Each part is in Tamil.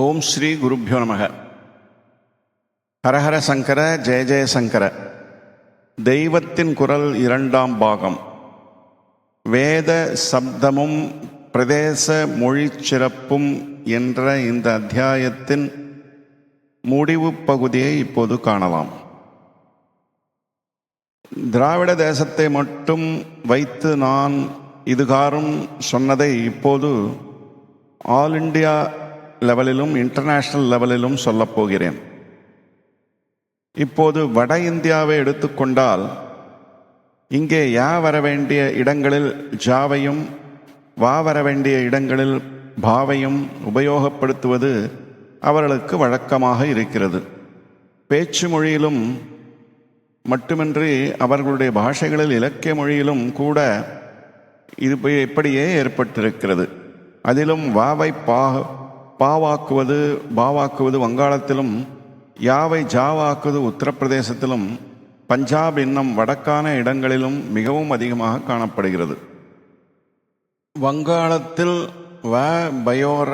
ஓம் ஸ்ரீ குருப்பியோ நமக. ஹரஹர சங்கர ஜெய ஜெய சங்கர. தெய்வத்தின் குரல் இரண்டாம் பாகம். வேத சப்தமும் பிரதேச மொழி சிறப்பும் என்ற இந்த அத்தியாயத்தின் முடிவு பகுதியை இப்போது காணலாம். திராவிட தேசத்தை மட்டும் வைத்து நான் இதுகாரும் சொன்னதை இப்போது ஆல் இண்டியா லெவலிலும் இன்டர்நேஷ்னல் லெவலிலும் சொல்லப் போகிறேன். இப்போது வட இந்தியாவை எடுத்துக்கொண்டால் இங்கே யா வர வேண்டிய இடங்களில் ஜாவையும் வா வர வேண்டிய இடங்களில் பாவையும் உபயோகப்படுத்துவது அவர்களுக்கு வழக்கமாக இருக்கிறது. பேச்சு மொழியிலும் மட்டுமின்றி அவர்களுடைய பாஷைகளில் இலக்கிய மொழியிலும் கூட இது இப்படியே ஏற்பட்டிருக்கிறது. அதிலும் வாவை பா பாவாக்குவது பாவாக்குவது வங்காளத்திலும் யாவை ஜாவாக்குவது உத்தரப்பிரதேசத்திலும் பஞ்சாப் இன்னும் வடக்கான இடங்களிலும் மிகவும் அதிகமாக காணப்படுகிறது. வங்காளத்தில் வ பயோர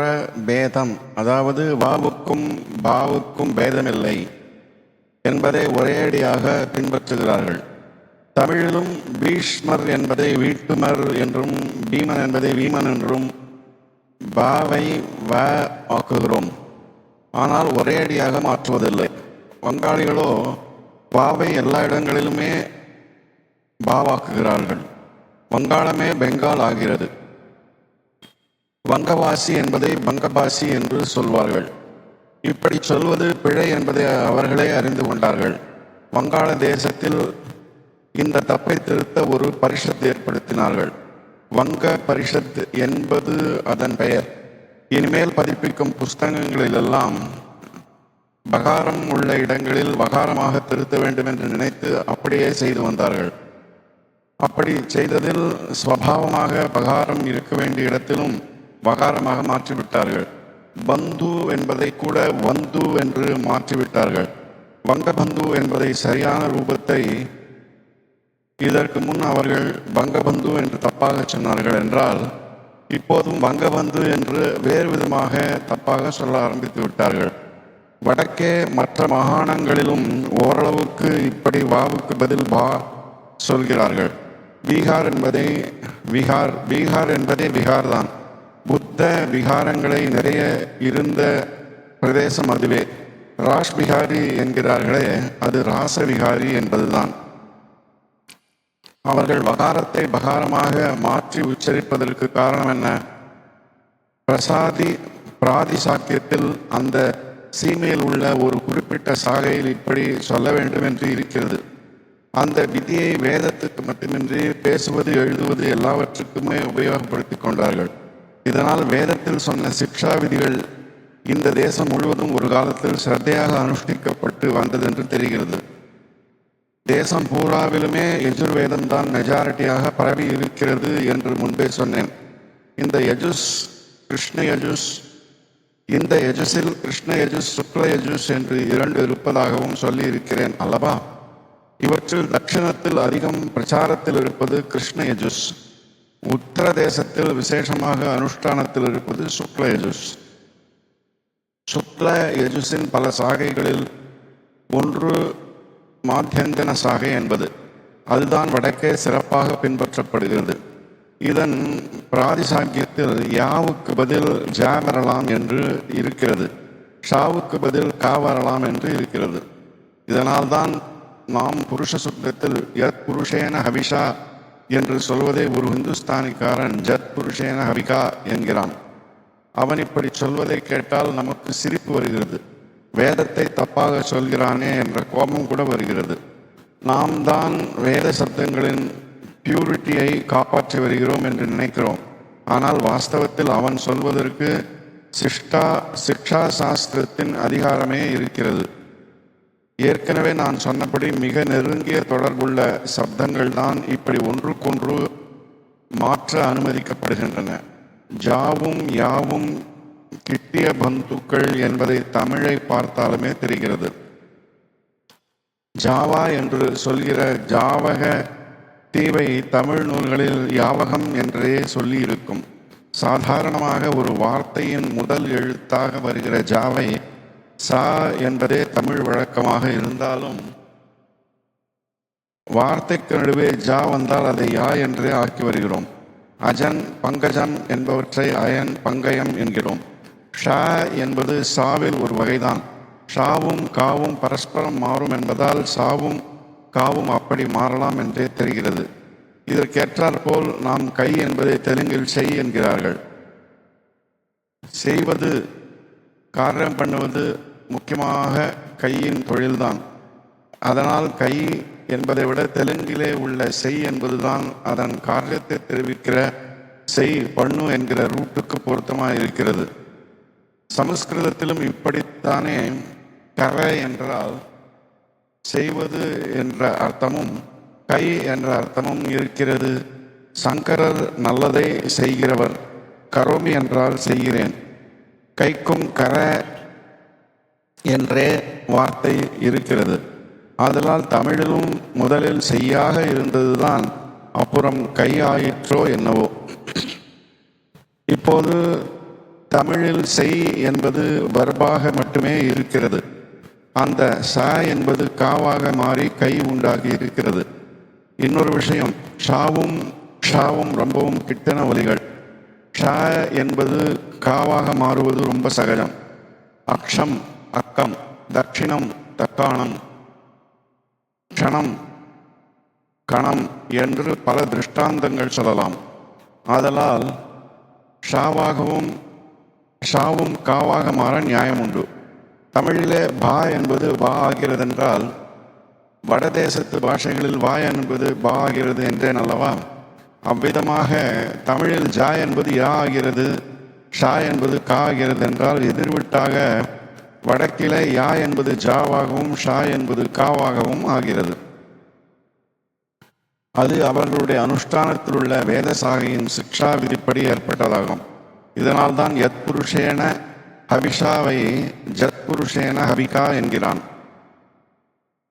பேதம் அதாவது வாவுக்கும் பாவுக்கும் பேதமில்லை என்பதை ஒரேடியாக பின்பற்றுகிறார்கள். தமிழிலும் பீஷ்மர் என்பதை வீட்டுமர் என்றும் பீமன் என்பதை வீமன் என்றும் பாவை வ ஆக்குகிறோம். ஆனால் ஒரே அடியாக மாற்றுவதில்லை. வங்காளிகளோ பாவை எல்லா இடங்களிலுமே பாவாக்குகிறார்கள் வங்காளமே பெங்கால் ஆகிறது. வங்கவாசி என்பதை பங்கபாசி என்று சொல்வார்கள். இப்படி சொல்வது பிழை என்பதை அவர்களே அறிந்து கொண்டார்கள். வங்காள தேசத்தில் இந்த தப்பை திருத்த ஒரு பரிசத்தை ஏற்படுத்தினார்கள். வங்க பரிஷத் என்பது அதன் பெயர். இனிமேல் பதிப்பிக்கும் புஸ்தகங்களிலெல்லாம் பகாரம் உள்ள இடங்களில் வகாரமாக திருத்த வேண்டும் என்று நினைத்து அப்படியே செய்து வந்தார்கள். அப்படி செய்ததில் ஸ்வபாவமாக பகாரம் இருக்க வேண்டிய இடத்திலும் வகாரமாக மாற்றிவிட்டார்கள். பந்து என்பதை கூட வந்து என்று மாற்றிவிட்டார்கள். வங்கபந்து என்பதை சரியான ரூபத்தை இதற்கு முன் அவர்கள் வங்கபந்து என்று தப்பாக சொன்னார்கள் என்றால் இப்போதும் வங்கபந்து என்று வேறு விதமாக தப்பாக சொல்ல ஆரம்பித்து விட்டார்கள். வடக்கே மற்ற மாகாணங்களிலும் ஓரளவுக்கு இப்படி வாவுக்கு பதில் பா சொல்கிறார்கள். பீகார் என்பதை விகார் பீகார் என்பதே பீகார் தான் புத்த விகாரங்களை நிறைய இருந்த பிரதேசம் அதுவே. ராஷ் பிகாரி என்கிறார்களே அது ராச விகாரி என்பதுதான். அவர்கள் வகாரத்தை பகாரமாக மாற்றி உச்சரிப்பதற்கு காரணம் என்ன? பிரசாதி பிராதி சாக்கியத்தில் அந்த சீமையில் உள்ள ஒரு குறிப்பிட்ட சாகையில் இப்படி சொல்ல வேண்டும் என்று இருக்கிறது. அந்த விதியை வேதத்துக்கு மட்டுமின்றி பேசுவது எழுதுவது எல்லாவற்றுக்குமே உபயோகப்படுத்திக் கொண்டார்கள். இதனால் வேதத்தில் சொன்ன சிக்ஷா விதிகள் இந்த தேசம் முழுவதும் ஒரு காலத்தில் சிரத்தையாக அனுஷ்டிக்கப்பட்டு வந்தது என்று தெரிகிறது. தேசம் பூராவிலுமே எஜுர்வேதம் தான் மெஜாரிட்டியாக பரவி இருக்கிறது என்று முன்பே சொன்னேன். இந்த யஜுஸ் கிருஷ்ண யஜுஸ் இந்த யஜுஸில் கிருஷ்ண யஜுஸ் சுக்ல யஜுஸ் என்று இரண்டு இருப்பதாகவும் சொல்லி இருக்கிறேன் அல்லவா? இவற்றில் தட்சிணத்தில் அதிகம் பிரச்சாரத்தில் இருப்பது கிருஷ்ண யஜுஸ். உத்தர தேசத்தில் விசேஷமாக அனுஷ்டானத்தில் இருப்பது சுக்ல யஜுஸ். சுக்ல யஜுஸின் பல சாகைகளில் ஒன்று மாத்தியந்தன சாகை என்பது அதுதான் வடக்கே சிறப்பாக பின்பற்றப்படுகிறது. இதன் பிராதிசாக்கியத்தில் யாவுக்கு பதில் ஜா வரலாம் என்று இருக்கிறது. ஷாவுக்கு பதில் கா வரலாம் என்று இருக்கிறது. இதனால்தான் நாம் புருஷ சுத்தத்தில் யத் புருஷேன ஹவிஷா என்று சொல்வதை ஒரு ஹிந்துஸ்தானிக்காரன் ஜத் புருஷேன ஹவிகா என்கிறான். அவன் இப்படி சொல்வதை கேட்டால் நமக்கு சிரிப்பு வருகிறது. வேதத்தை தப்பாக சொல்கிறானே என்ற கோபம் கூட வருகிறது. நாம் தான் வேத சப்தங்களின் பியூரிட்டியை காப்பாற்றி வருகிறோம் என்று நினைக்கிறோம். ஆனால் வாஸ்தவத்தில் அவன் சொல்வதற்கு சிஷ்டா சிக்ஷா சாஸ்திரத்தின் அதிகாரமே இருக்கிறது. ஏற்கனவே நான் சொன்னபடி மிக நெருங்கிய தொடர்புள்ள சப்தங்கள் தான் இப்படி ஒன்றுக்கொன்று மாற்ற அனுமதிக்கப்படுகின்றன. ஜாவும் யாவும் கிட்டிய பந்துக்கள் என்பதை தமிழை பார்த்தாலுமே தெரிகிறது. ஜாவா என்று சொல்கிற ஜாவக தீவை தமிழ் நூல்களில் யாவகம் என்றே சொல்லி இருக்கும் சாதாரணமாக ஒரு வார்த்தையின் முதல் எழுத்தாக வருகிற ஜாவை சா என்பதே தமிழ் வழக்கமாக இருந்தாலும் வார்த்தைக்கு நடுவே ஜா வந்தால் அதை யா என்றே ஆக்கி வருகிறோம். அஜன் பங்கஜம் என்பவற்றை அயன் பங்கயம் என்கிறோம். ஷா என்பது சாவில் ஒரு வகைதான். ஷாவும் காவும் பரஸ்பரம் மாறும் என்பதால் சாவும் காவும் அப்படி மாறலாம் என்றே தெரிகிறது. இதற்கேற்றாற்போல் நாம் கை என்பதை தெலுங்கில் செய் என்கிறார்கள். செய்வது காரியம் பண்ணுவது முக்கியமாக கையின் தொழில்தான். அதனால் கை என்பதை விட தெலுங்கிலே உள்ள செய் என்பதுதான் அதன் காரியத்தை தெரிவிக்கிற செய் பண்ணு என்கிற ரூட்டுக்கு பொருத்தமாக இருக்கிறது சமஸ்கிருதத்திலும் இப்படித்தானே கர என்றால் செய்வது என்ற அர்த்தமும் கை என்ற அர்த்தமும் இருக்கிறது. சங்கரர் நல்லதை செய்கிறவர் கரோமி என்றால் செய்கிறேன். கைக்கும் கர என்றே வார்த்தை இருக்கிறது. அதனால் தமிழிலும் முதலில் செய்யாக இருந்ததுதான் அப்புறம் கை ஆயிற்றோ என்னவோ. இப்போது தமிழில் செய் என்பது வர்பாக மட்டுமே இருக்கிறது. அந்த ச என்பது காவாக மாறி கை உண்டாகி இருக்கிறது. இன்னொரு விஷயம் ஷாவும் ஷாவும் ரொம்பவும் கிட்டன ஒலிகள் ஷ என்பது காவாக மாறுவது ரொம்ப சகஜம். அக்ஷம் அக்கம் தட்சிணம் தக்காணம் க்ஷணம் கணம் என்று பல திருஷ்டாந்தங்கள் சொல்லலாம். ஆதலால் ஷாவாகவும் ஷாவும் காவாக மாற நியாயம் உண்டு தமிழிலே பா என்பது வா ஆகிறதென்றால் வடதேசத்து பாஷைகளில் வா என்பது பா ஆகிறது என்றேன் அல்லவா? அவ்விதமாக தமிழில் ஜா என்பது யா ஆகிறது ஷா என்பது கா ஆகிறது என்றால் எதிர்விட்டாக வடக்கிலே யா என்பது ஜாவாகவும் ஷா என்பது காவாகவும் ஆகிறது. அது அவர்களுடைய அனுஷ்டானத்தில் உள்ள வேதசாகையின் சிக்ஷா விதிப்படி ஏற்பட்டதாகும். இதனால்தான் யத் புருஷேன ஹவிஷாவை ஜத் புருஷேன ஹவிகா என்கிறான்.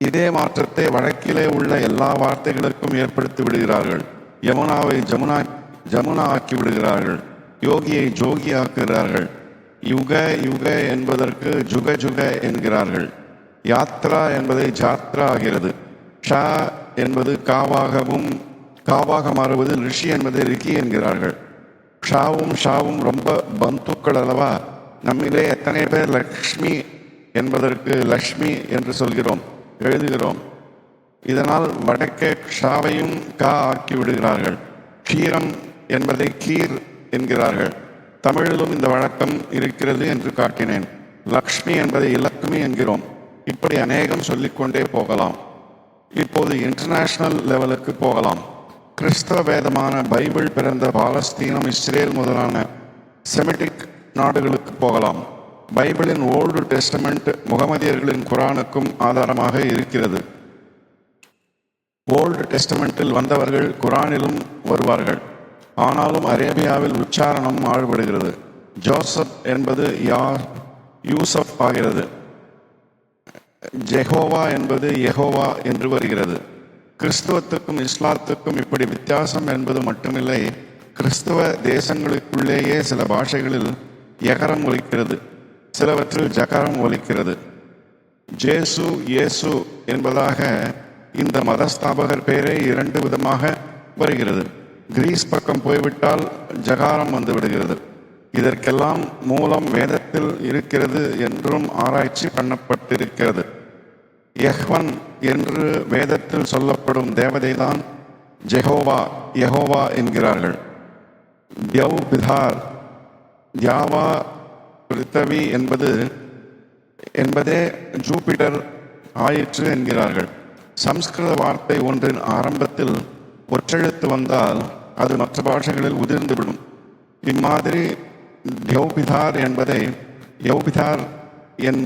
இதே மாற்றத்தை வழக்கிலே உள்ள எல்லா வார்த்தைகளுக்கும் ஏற்படுத்தி விடுகிறார்கள். யமுனாவை ஜமுனா ஜமுனா ஆக்கி விடுகிறார்கள். யோகியை ஜோகி ஆக்குகிறார்கள். யுக யுக என்பதற்கு ஜுக ஜுக என்கிறார்கள். யாத்ரா என்பதை ஜாத்ரா ஆகிறது. ஷா என்பது காவாகவும் காவாக மாறுவது ரிஷி என்பதை ரிக்கி என்கிறார்கள். ஷாவும் ஷாவும் ரொம்ப பந்துக்கள் அல்லவா நம்மிலே எத்தனை பேர் லக்ஷ்மி என்பதற்கு லக்ஷ்மி என்று சொல்கிறோம் எழுதுகிறோம். இதனால் வடக்கே ஷாவையும் கா ஆக்கி விடுகிறார்கள். கீரம் என்பதை கீர் என்கிறார்கள். தமிழிலும் இந்த வழக்கம் இருக்கிறது என்று காட்டினேன். லக்ஷ்மி என்பதை இலக்குமி என்கிறோம். இப்படி அநேகம் சொல்லிக்கொண்டே போகலாம். இப்போது இன்டர்நேஷனல் லெவலுக்கு போகலாம். கிறிஸ்தவ வேதமான பைபிள் பிறந்த பாலஸ்தீனம் இஸ்ரேல் முதலான செமிட்டிக் நாடுகளுக்கு போகலாம். பைபிளின் ஓல்டு டெஸ்டமெண்ட் முகமதியர்களின் குரானுக்கும் ஆதாரமாக இருக்கிறது. ஓல்டு டெஸ்டமெண்ட்டில் வந்தவர்கள் குரானிலும் வருவார்கள். ஆனாலும் அரேபியாவில் உச்சாரணம் மாறுபடுகிறது ஜோசப் என்பது யார்? யூசப் ஆகிறது. ஜெஹோவா என்பது யெகோவா என்று வருகிறது. கிறிஸ்துவத்துக்கும் இஸ்லாத்துக்கும் இப்படி வித்தியாசம் என்பது மட்டுமில்லை. கிறிஸ்துவ தேசங்களுக்குள்ளேயே சில பாஷைகளில் எகரம் ஒலிக்கிறது சிலவற்றில் ஜகரம் ஒலிக்கிறது. ஜேசு இயேசு என்பதாக இந்த மதஸ்தாபகர் பெயரே இரண்டு விதமாக வருகிறது. கிரீஸ் பக்கம் போய்விட்டால் ஜகாரம் வந்து விடுகிறது. இதற்கெல்லாம் மூலம் வேதத்தில் இருக்கிறது என்றும் ஆராய்ச்சி பண்ணப்பட்டிருக்கிறது. யஹ்வன் என்று வேதத்தில் சொல்லப்படும் தேவதைதான் ஜெஹோவா யஹோவா என்கிறார்கள். தியவ் பிதார் தியாவா பிருத்தவி என்பது என்பதே ஜூபிட்டர் ஆயிற்று என்கிறார்கள். சம்ஸ்கிருத வார்த்தை ஒன்றின் ஆரம்பத்தில் ஒற்றெழுத்து வந்தால் அது மற்ற பாஷைகளில் உதிர்ந்துவிடும். இம்மாதிரி தியௌபிதார் என்பதை யௌபிதார் என்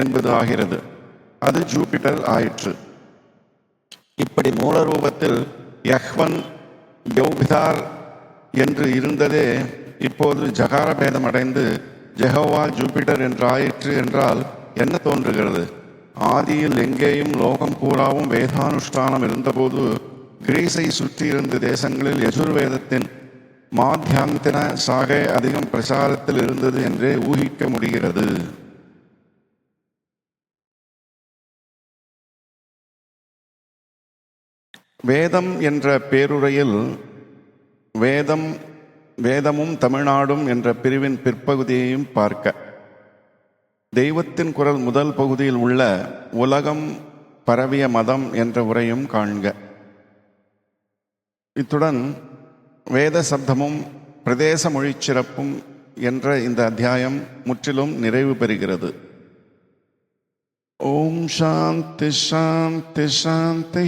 என்பது ஆகிறது அது ஜூபிட்டர் ஆயிற்று. இப்படி மூலரூபத்தில் யஹ்வன் யௌபிதார் என்று இருந்ததே இப்போது ஜகார பேதம் அடைந்து ஜெகோவா ஜூபிட்டர் என்று ஆயிற்று என்றால் என்ன தோன்றுகிறது? ஆதியில் எங்கேயும் லோகம் பூராவும் வேதானுஷ்டானம் இருந்தபோது கிரீஸை சுற்றி இருந்த தேசங்களில் யஜுர்வேதத்தின் மாத்தியாந்தின சாகை அதிகம் பிரசாரத்தில் இருந்தது என்றே ஊகிக்க முடிகிறது. வேதம் என்ற பேருரையில் வேதம் வேதமும் தமிழ்நாடும் என்ற பிரிவின் பிற்பகுதியையும் பார்க்க. தெய்வத்தின் குரல் முதல் பகுதியில் உள்ள உலகம் பரவிய மதம் என்ற உரையும் காண்க. இத்துடன் வேத சப்தமும் பிரதேச மொழி சிறப்பும் என்ற இந்த அத்தியாயம் முற்றிலும் நிறைவு பெறுகிறது. ஓம் சாந்தி சாந்தி சாந்தி.